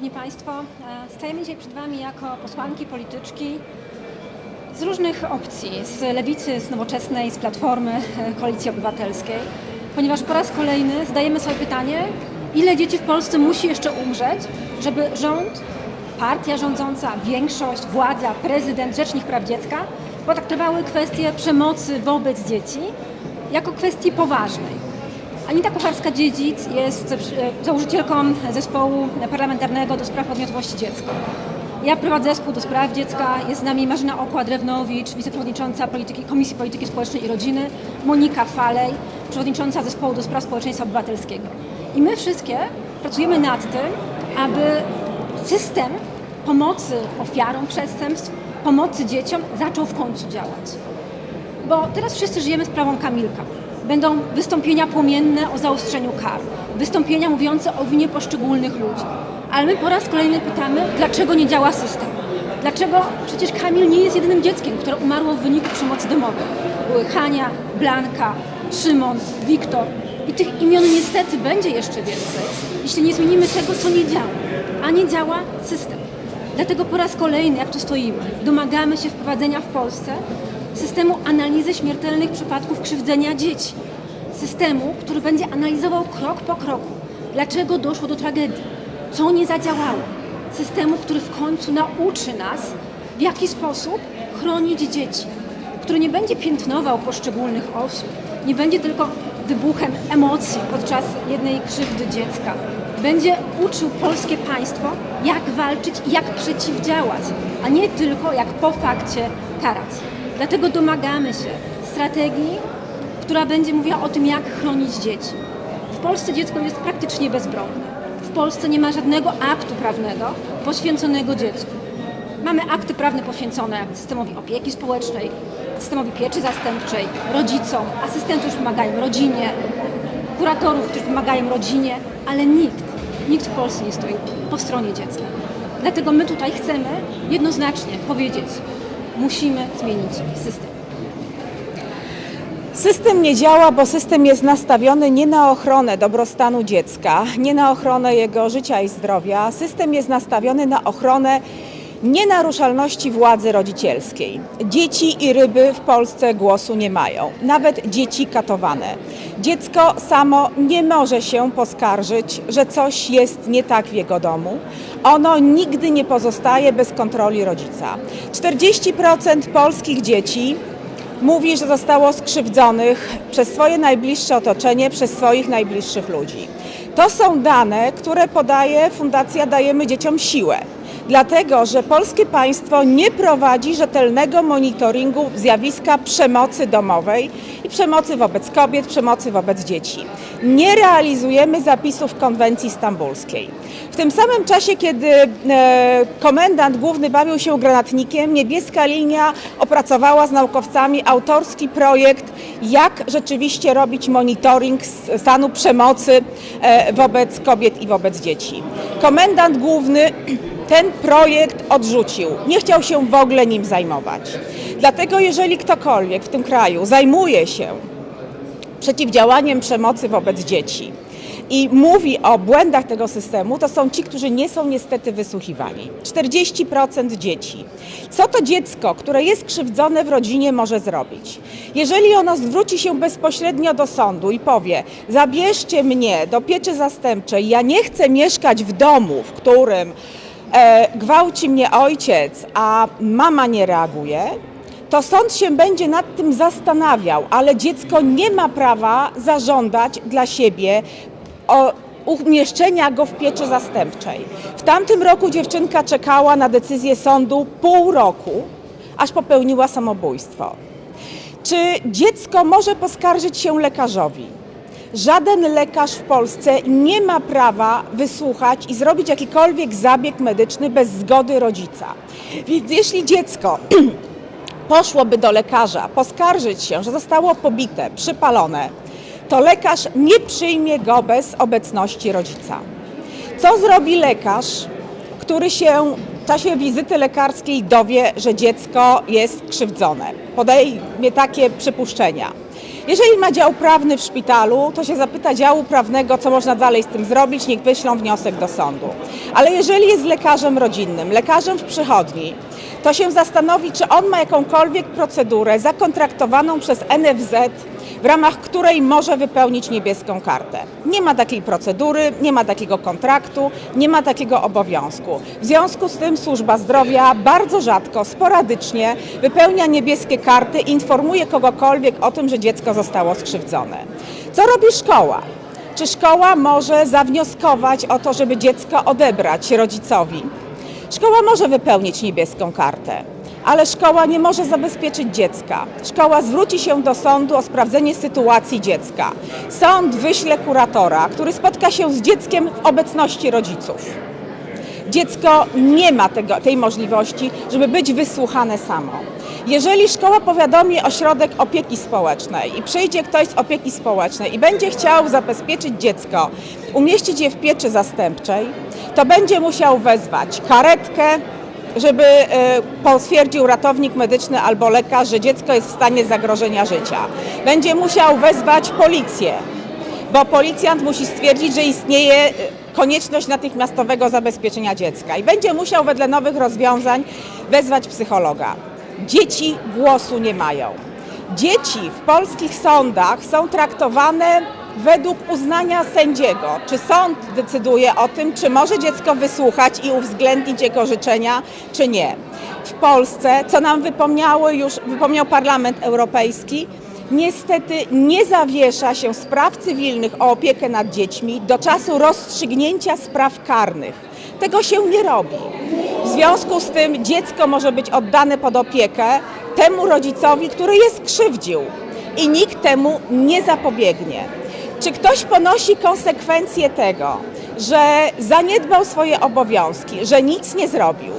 Szanowni Państwo, e, stajemy dzisiaj przed Wami jako posłanki, polityczki z różnych opcji, z Lewicy, z Nowoczesnej, z Platformy, e, Koalicji Obywatelskiej, ponieważ po raz kolejny zadajemy sobie pytanie, ile dzieci w Polsce musi jeszcze umrzeć, żeby rząd, partia rządząca, większość, władza, prezydent, rzecznik praw dziecka potraktowały kwestię przemocy wobec dzieci jako kwestię poważnej. Anita Kocharska-Dziedzic jest e, założycielką zespołu parlamentarnego do spraw podmiotowości dziecka. Ja prowadzę zespół do spraw dziecka, jest z nami Marzyna Okła-Drewnowicz, wiceprzewodnicząca polityki, Komisji Polityki Społecznej i Rodziny, Monika Falej, przewodnicząca zespołu do spraw społeczeństwa obywatelskiego. I my wszystkie pracujemy nad tym, aby system pomocy ofiarom przestępstw, pomocy dzieciom zaczął w końcu działać. Bo teraz wszyscy żyjemy sprawą Kamilka. Będą wystąpienia płomienne o zaostrzeniu kar, wystąpienia mówiące o winie poszczególnych ludzi. Ale my po raz kolejny pytamy, dlaczego nie działa system? Dlaczego przecież Kamil nie jest jedynym dzieckiem, które umarło w wyniku przemocy domowej? Były Hania, Blanka, Szymon, Wiktor. I tych imion niestety będzie jeszcze więcej, jeśli nie zmienimy tego, co nie działa. A nie działa system. Dlatego po raz kolejny, jak tu stoimy, domagamy się wprowadzenia w Polsce systemu analizy śmiertelnych przypadków krzywdzenia dzieci. Systemu, który będzie analizował krok po kroku, dlaczego doszło do tragedii, co nie zadziałało. Systemu, który w końcu nauczy nas, w jaki sposób chronić dzieci, który nie będzie piętnował poszczególnych osób, nie będzie tylko wybuchem emocji podczas jednej krzywdy dziecka. Będzie uczył polskie państwo, jak walczyć i jak przeciwdziałać, a nie tylko jak po fakcie karać. Dlatego domagamy się strategii, która będzie mówiła o tym, jak chronić dzieci. W Polsce dziecko jest praktycznie bezbronne. W Polsce nie ma żadnego aktu prawnego poświęconego dziecku. Mamy akty prawne poświęcone systemowi opieki społecznej, systemowi pieczy zastępczej, rodzicom, asystentów, którzy pomagają rodzinie, kuratorów, którzy pomagają rodzinie, ale nikt, nikt w Polsce nie stoi po stronie dziecka. Dlatego my tutaj chcemy jednoznacznie powiedzieć, musimy zmienić system. System nie działa, bo system jest nastawiony nie na ochronę dobrostanu dziecka, nie na ochronę jego życia i zdrowia. System jest nastawiony na ochronę nienaruszalności władzy rodzicielskiej. Dzieci i ryby w Polsce głosu nie mają, nawet dzieci katowane. Dziecko samo nie może się poskarżyć, że coś jest nie tak w jego domu. Ono nigdy nie pozostaje bez kontroli rodzica. 40% polskich dzieci mówi, że zostało skrzywdzonych przez swoje najbliższe otoczenie, przez swoich najbliższych ludzi. To są dane, które podaje Fundacja Dajemy Dzieciom Siłę. Dlatego, że polskie państwo nie prowadzi rzetelnego monitoringu zjawiska przemocy domowej i przemocy wobec kobiet, przemocy wobec dzieci. Nie realizujemy zapisów konwencji stambulskiej. W tym samym czasie, kiedy e, komendant główny bawił się granatnikiem, niebieska linia opracowała z naukowcami autorski projekt, jak rzeczywiście robić monitoring stanu przemocy e, wobec kobiet i wobec dzieci. Komendant główny ten projekt odrzucił. Nie chciał się w ogóle nim zajmować. Dlatego, jeżeli ktokolwiek w tym kraju zajmuje się przeciwdziałaniem przemocy wobec dzieci i mówi o błędach tego systemu, to są ci, którzy nie są niestety wysłuchiwani. 40% dzieci. Co to dziecko, które jest krzywdzone w rodzinie, może zrobić? Jeżeli ono zwróci się bezpośrednio do sądu i powie: Zabierzcie mnie do pieczy zastępczej, ja nie chcę mieszkać w domu, w którym gwałci mnie ojciec, a mama nie reaguje, to sąd się będzie nad tym zastanawiał, ale dziecko nie ma prawa zażądać dla siebie umieszczenia go w pieczy zastępczej. W tamtym roku dziewczynka czekała na decyzję sądu pół roku, aż popełniła samobójstwo. Czy dziecko może poskarżyć się lekarzowi? Żaden lekarz w Polsce nie ma prawa wysłuchać i zrobić jakikolwiek zabieg medyczny bez zgody rodzica. Więc jeśli dziecko poszłoby do lekarza poskarżyć się, że zostało pobite, przypalone, to lekarz nie przyjmie go bez obecności rodzica. Co zrobi lekarz, który się w czasie wizyty lekarskiej dowie, że dziecko jest krzywdzone? Podejmie takie przypuszczenia. Jeżeli ma dział prawny w szpitalu, to się zapyta działu prawnego, co można dalej z tym zrobić, niech wyślą wniosek do sądu. Ale jeżeli jest lekarzem rodzinnym, lekarzem w przychodni, to się zastanowi, czy on ma jakąkolwiek procedurę zakontraktowaną przez NFZ, w ramach której może wypełnić niebieską kartę. Nie ma takiej procedury, nie ma takiego kontraktu, nie ma takiego obowiązku. W związku z tym służba zdrowia bardzo rzadko, sporadycznie wypełnia niebieskie karty, informuje kogokolwiek o tym, że dziecko zostało skrzywdzone. Co robi szkoła? Czy szkoła może zawnioskować o to, żeby dziecko odebrać rodzicowi? Szkoła może wypełnić niebieską kartę, ale szkoła nie może zabezpieczyć dziecka. Szkoła zwróci się do sądu o sprawdzenie sytuacji dziecka. Sąd wyśle kuratora, który spotka się z dzieckiem w obecności rodziców. Dziecko nie ma tego, tej możliwości, żeby być wysłuchane samo. Jeżeli szkoła powiadomi ośrodek opieki społecznej i przyjdzie ktoś z opieki społecznej i będzie chciał zabezpieczyć dziecko, umieścić je w pieczy zastępczej, to będzie musiał wezwać karetkę, żeby e, potwierdził ratownik medyczny albo lekarz, że dziecko jest w stanie zagrożenia życia. Będzie musiał wezwać policję, bo policjant musi stwierdzić, że istnieje e, konieczność natychmiastowego zabezpieczenia dziecka i będzie musiał wedle nowych rozwiązań wezwać psychologa. Dzieci głosu nie mają. Dzieci w polskich sądach są traktowane według uznania sędziego. Czy sąd decyduje o tym, czy może dziecko wysłuchać i uwzględnić jego życzenia, czy nie. W Polsce, co nam wypomniały już, wypomniał Parlament Europejski, Niestety nie zawiesza się spraw cywilnych o opiekę nad dziećmi do czasu rozstrzygnięcia spraw karnych. Tego się nie robi. W związku z tym dziecko może być oddane pod opiekę temu rodzicowi, który je skrzywdził i nikt temu nie zapobiegnie. Czy ktoś ponosi konsekwencje tego, że zaniedbał swoje obowiązki, że nic nie zrobił?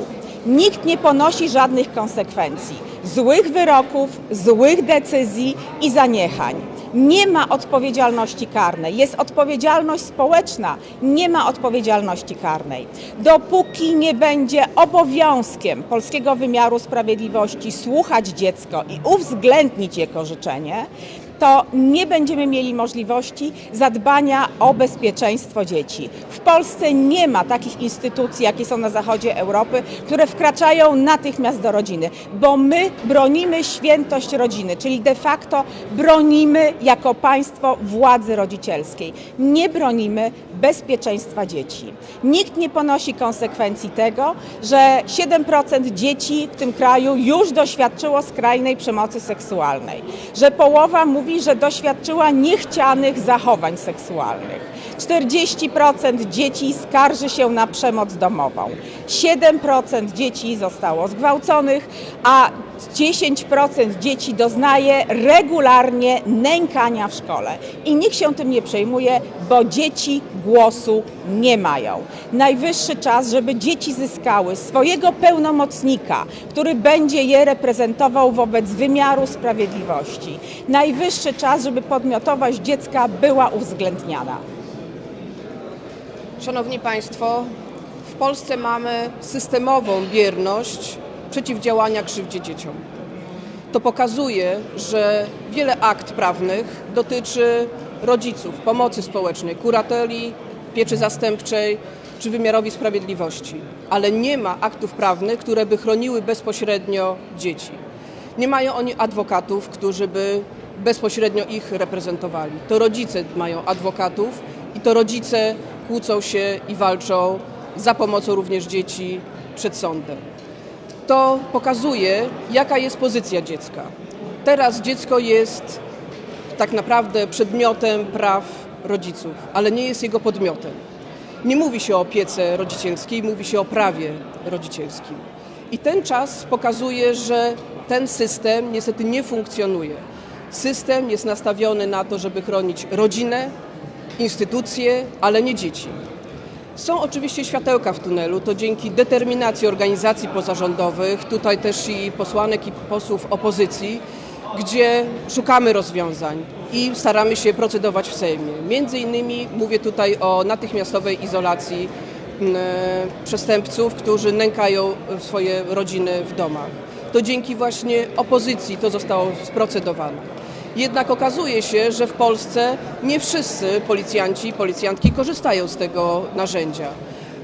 Nikt nie ponosi żadnych konsekwencji złych wyroków, złych decyzji i zaniechań. Nie ma odpowiedzialności karnej, jest odpowiedzialność społeczna, nie ma odpowiedzialności karnej. Dopóki nie będzie obowiązkiem polskiego wymiaru sprawiedliwości słuchać dziecko i uwzględnić jego życzenie, to nie będziemy mieli możliwości zadbania o bezpieczeństwo dzieci. W Polsce nie ma takich instytucji, jakie są na zachodzie Europy, które wkraczają natychmiast do rodziny, bo my bronimy świętość rodziny, czyli de facto bronimy jako państwo władzy rodzicielskiej. Nie bronimy bezpieczeństwa dzieci. Nikt nie ponosi konsekwencji tego, że 7% dzieci w tym kraju już doświadczyło skrajnej przemocy seksualnej, że połowa mówi, że doświadczyła niechcianych zachowań seksualnych. 40% dzieci skarży się na przemoc domową. 7% dzieci zostało zgwałconych, a 10% dzieci doznaje regularnie nękania w szkole. I nikt się tym nie przejmuje, bo dzieci głosu nie mają. Najwyższy czas, żeby dzieci zyskały swojego pełnomocnika, który będzie je reprezentował wobec wymiaru sprawiedliwości. Najwyższy czas, żeby podmiotowość dziecka była uwzględniana. Szanowni Państwo, w Polsce mamy systemową bierność przeciwdziałania krzywdzie dzieciom. To pokazuje, że wiele akt prawnych dotyczy rodziców, pomocy społecznej, kurateli, pieczy zastępczej czy wymiarowi sprawiedliwości, ale nie ma aktów prawnych, które by chroniły bezpośrednio dzieci. Nie mają oni adwokatów, którzy by bezpośrednio ich reprezentowali. To rodzice mają adwokatów i to rodzice kłócą się i walczą za pomocą również dzieci przed sądem. To pokazuje, jaka jest pozycja dziecka. Teraz dziecko jest tak naprawdę przedmiotem praw rodziców, ale nie jest jego podmiotem. Nie mówi się o opiece rodzicielskiej, mówi się o prawie rodzicielskim. I ten czas pokazuje, że ten system niestety nie funkcjonuje. System jest nastawiony na to, żeby chronić rodzinę, instytucje, ale nie dzieci. Są oczywiście światełka w tunelu, to dzięki determinacji organizacji pozarządowych, tutaj też i posłanek i posłów opozycji, gdzie szukamy rozwiązań i staramy się procedować w Sejmie. Między innymi mówię tutaj o natychmiastowej izolacji m, przestępców, którzy nękają swoje rodziny w domach. To dzięki właśnie opozycji to zostało sprocedowane. Jednak okazuje się, że w Polsce nie wszyscy policjanci i policjantki korzystają z tego narzędzia.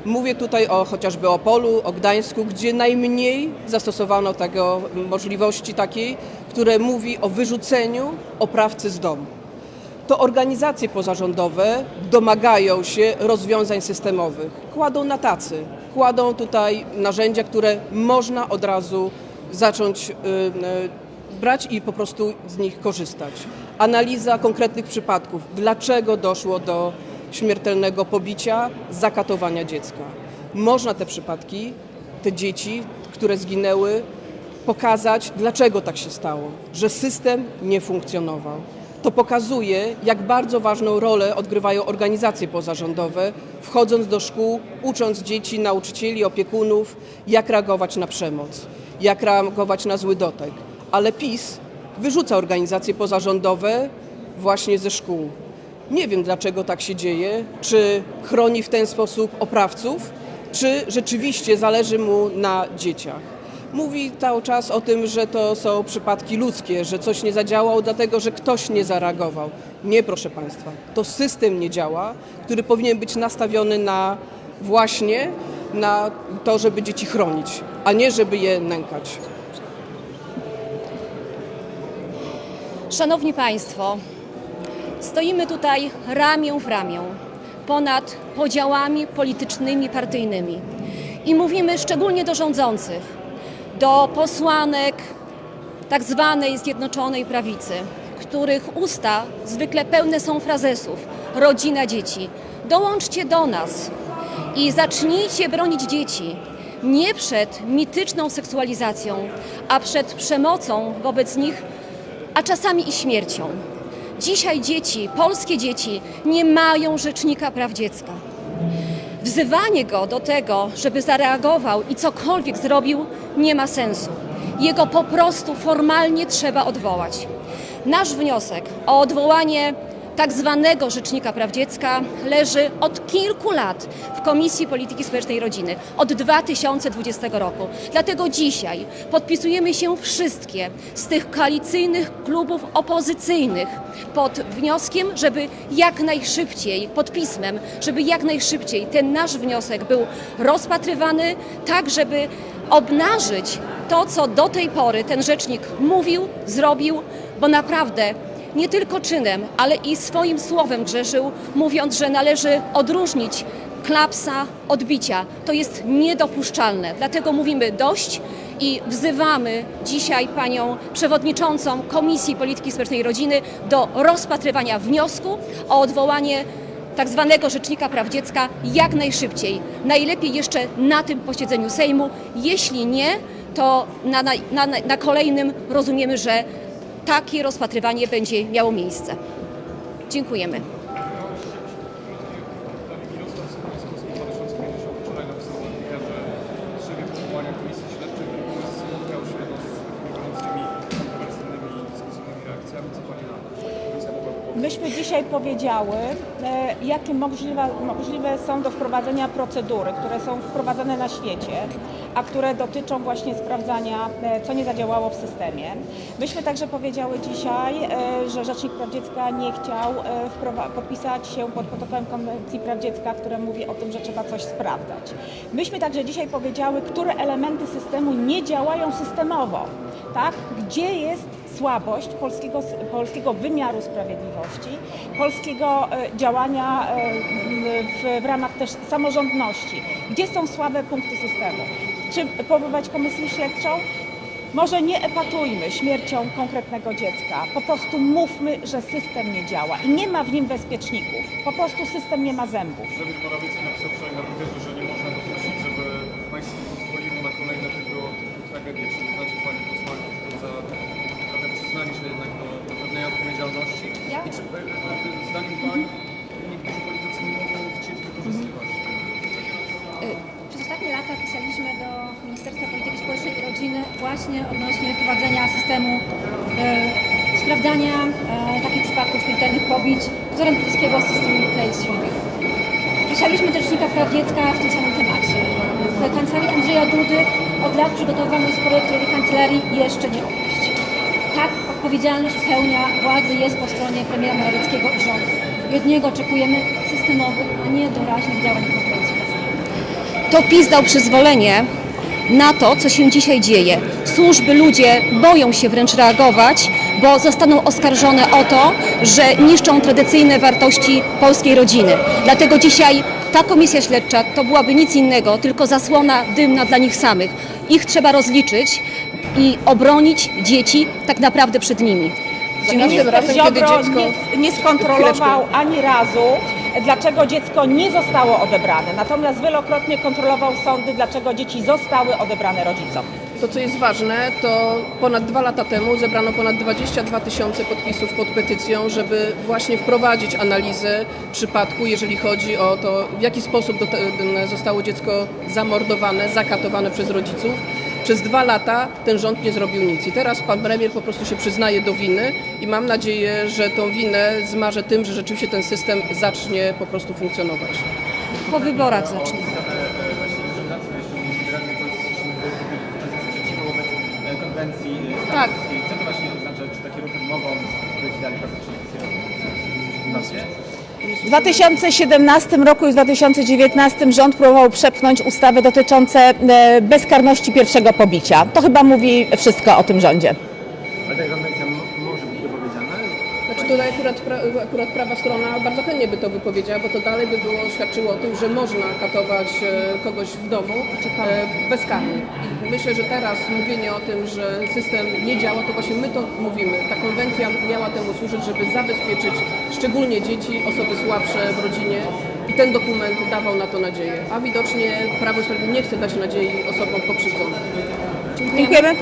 Mówię tutaj o chociażby Opolu, o Gdańsku, gdzie najmniej zastosowano tego możliwości takiej, które mówi o wyrzuceniu oprawcy z domu. To organizacje pozarządowe domagają się rozwiązań systemowych. Kładą na tacy, kładą tutaj narzędzia, które można od razu zacząć y, y, brać i po prostu z nich korzystać. Analiza konkretnych przypadków, dlaczego doszło do śmiertelnego pobicia, zakatowania dziecka. Można te przypadki, te dzieci, które zginęły, pokazać, dlaczego tak się stało, że system nie funkcjonował. To pokazuje, jak bardzo ważną rolę odgrywają organizacje pozarządowe, wchodząc do szkół, ucząc dzieci, nauczycieli, opiekunów, jak reagować na przemoc, jak reagować na zły dotek. Ale PiS wyrzuca organizacje pozarządowe właśnie ze szkół. Nie wiem, dlaczego tak się dzieje. Czy chroni w ten sposób oprawców, czy rzeczywiście zależy mu na dzieciach. Mówi cały czas o tym, że to są przypadki ludzkie, że coś nie zadziałało, dlatego że ktoś nie zareagował. Nie, proszę Państwa. To system nie działa, który powinien być nastawiony na właśnie na to, żeby dzieci chronić, a nie żeby je nękać. Szanowni Państwo, stoimy tutaj ramię w ramię ponad podziałami politycznymi, partyjnymi i mówimy szczególnie do rządzących, do posłanek tak zwanej Zjednoczonej Prawicy, których usta zwykle pełne są frazesów rodzina dzieci. Dołączcie do nas i zacznijcie bronić dzieci nie przed mityczną seksualizacją, a przed przemocą wobec nich a czasami i śmiercią. Dzisiaj dzieci, polskie dzieci, nie mają rzecznika praw dziecka. Wzywanie go do tego, żeby zareagował i cokolwiek zrobił, nie ma sensu. Jego po prostu formalnie trzeba odwołać. Nasz wniosek o odwołanie tak zwanego Rzecznika Praw Dziecka leży od kilku lat w Komisji Polityki Społecznej i Rodziny, od 2020 roku. Dlatego dzisiaj podpisujemy się wszystkie z tych koalicyjnych klubów opozycyjnych pod wnioskiem, żeby jak najszybciej, pod pismem, żeby jak najszybciej ten nasz wniosek był rozpatrywany, tak żeby obnażyć to, co do tej pory ten rzecznik mówił, zrobił, bo naprawdę nie tylko czynem, ale i swoim słowem grzeszył, mówiąc, że należy odróżnić klapsa od bicia. To jest niedopuszczalne. Dlatego mówimy dość i wzywamy dzisiaj panią przewodniczącą Komisji Polityki Społecznej i Rodziny do rozpatrywania wniosku o odwołanie tak zwanego Rzecznika Praw Dziecka jak najszybciej. Najlepiej jeszcze na tym posiedzeniu Sejmu. Jeśli nie, to na, na, na, kolejnym rozumiemy, że takie rozpatrywanie będzie miało miejsce. Dziękujemy. Mirosław Sokołowski z 2050 wczoraj napisał na Twitterze w potrzebie powołania komisji śledczej, który spotkał się no, z takimi gorącymi, kontrowersyjnymi, dyskusyjnymi reakcjami. Co Pani na to? Czy taka komisja mogłaby powstać? Myśmy dzisiaj powiedziały, e, jakie możliwe, możliwe są do wprowadzenia procedury, które są wprowadzane na świecie, a które dotyczą właśnie sprawdzania, e, co nie zadziałało w systemie. Myśmy także powiedziały dzisiaj, e, że Rzecznik Praw Dziecka nie chciał podpisać się pod protokołem Konwencji Praw Dziecka, które mówi o tym, że trzeba coś sprawdzać. Myśmy także dzisiaj powiedziały, które elementy systemu nie działają systemowo, tak? Gdzie jest słabość polskiego, polskiego wymiaru sprawiedliwości, polskiego e, działania e, w, w ramach też samorządności. Gdzie są słabe punkty systemu? Czy powoływać komisję śledczą? Może nie epatujmy śmiercią konkretnego dziecka, po prostu mówmy, że system nie działa i nie ma w nim bezpieczników. Po prostu system nie ma zębów. Premier Morawiecki napisał wczoraj na Twitterze, że nie można dopuścić, żeby państwo pozwoliło na kolejne tego typu znacie Pani posłanki, które za trochę przyznali się jednak do, do odpowiedzialności? Ja? I czy e, e, zdaniem Pani niektórzy politycy nie mogą chcieć wykorzystywać Przez ostatnie lata pisaliśmy do Ministerstwa Polityki Społecznej i Rodziny właśnie odnośnie wprowadzenia systemu e, sprawdzania e, takich przypadków śmiertelnych pobić wzorem brytyjskiego systemu Review. Pisaliśmy też Rzecznika Praw Dziecka w tym samym temacie. W kancelarii Andrzeja Dudy od lat przygotowywany jest projekt, który kancelarii jeszcze nie opuścił. Odpowiedzialność pełnia władzy jest po stronie premiera Morawieckiego i rządu. I od niego oczekujemy systemowych, a nie doraźnych działań konkurencji. To PiS dał przyzwolenie na to, co się dzisiaj dzieje. Służby, ludzie boją się wręcz reagować, bo zostaną oskarżone o to, że niszczą tradycyjne wartości polskiej rodziny. Dlatego dzisiaj ta komisja śledcza to byłaby nic innego, tylko zasłona dymna dla nich samych. Ich trzeba rozliczyć i obronić dzieci tak naprawdę przed nimi. Za każdym Minister razem, kiedy Ziobro dziecko... nie, nie skontrolował ani razu, dlaczego dziecko nie zostało odebrane. Natomiast wielokrotnie kontrolował sądy, dlaczego dzieci zostały odebrane rodzicom. To, co jest ważne, to ponad dwa lata temu zebrano ponad 22 tysiące podpisów pod petycją, żeby właśnie wprowadzić analizę przypadku, jeżeli chodzi o to, w jaki sposób zostało dziecko zamordowane, zakatowane przez rodziców. Przez dwa lata ten rząd nie zrobił nic i teraz pan premier po prostu się przyznaje do winy i mam nadzieję, że tą winę zmaże tym, że rzeczywiście ten system zacznie po prostu funkcjonować. Po wyborach zacznie. konwencji Tak. stambulskiej. Co to właśnie oznacza, czy takie ruchy mogą być dalej faktycznie? W 2017 roku i w 2019 rząd próbował przepchnąć ustawy dotyczące e, bezkarności pierwszego pobicia. To chyba mówi wszystko o tym rządzie. Ale taka konwencja m- może być wypowiedziana? Znaczy tutaj akurat, akurat prawa strona bardzo chętnie by to wypowiedziała, bo to dalej by było świadczyło o tym, że można katować e, kogoś w domu e, bezkarnie. I myślę, że teraz mówienie o tym, że system nie działa, to właśnie my to mówimy. Ta konwencja miała temu służyć, żeby zabezpieczyć szczególnie dzieci, osoby słabsze w rodzinie i ten dokument dawał na to nadzieję. A widocznie Prawo i nie chce dać nadziei osobom pokrzywdzonym. Dziękujemy.